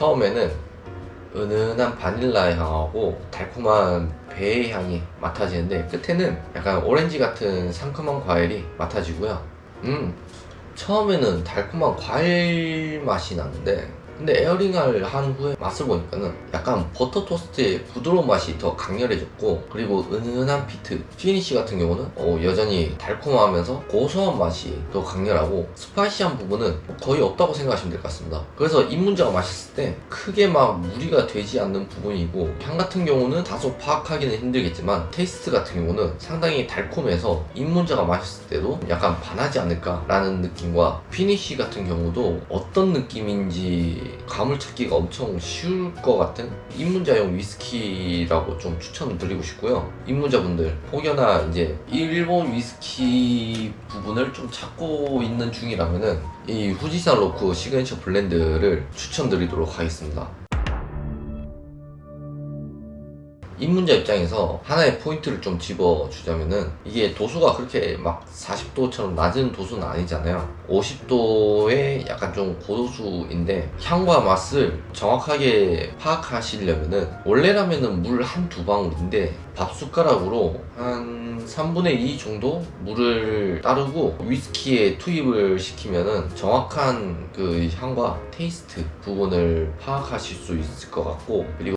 처음에는 은은한 바닐라 향하고 달콤한 배의 향이 맡아지는데 끝에는 약간 오렌지 같은 상큼한 과일이 맡아지고요. 음, 처음에는 달콤한 과일 맛이 나는데 근데 에어링을 한 후에 맛을 보니까는 약간 버터 토스트의 부드러운 맛이 더 강렬해졌고 그리고 은은한 피트 피니쉬 같은 경우는 어, 여전히 달콤하면서 고소한 맛이 더 강렬하고 스파이시한 부분은 거의 없다고 생각하시면 될 것 같습니다. 그래서 입문자가 마셨을 때 크게 막 무리가 되지 않는 부분이고 향 같은 경우는 다소 파악하기는 힘들겠지만 테이스트 같은 경우는 상당히 달콤해서 입문자가 마셨을 때도 약간 반하지 않을까라는 느낌과 피니쉬 같은 경우도 어떤 느낌인지 감을 찾기가 엄청 쉬울 것 같은 입문자용 위스키라고 좀 추천을 드리고 싶고요. 입문자분들 혹여나 이제 일본 위스키 부분을 좀 찾고 있는 중이라면은 이 후지산 로쿠 시그니처 블렌드를 추천드리도록 하겠습니다. 입문자 입장에서 하나의 포인트를 좀 집어주자면은 이게 도수가 그렇게 막 40도처럼 낮은 도수는 아니잖아요. 50도의 약간 좀 고도수인데 향과 맛을 정확하게 파악하시려면은 원래라면은 물 한 두 방울인데 밥 숟가락으로 한 3분의 2 정도 물을 따르고 위스키에 투입을 시키면은 정확한 그 향과 테이스트 부분을 파악하실 수 있을 것 같고 그리고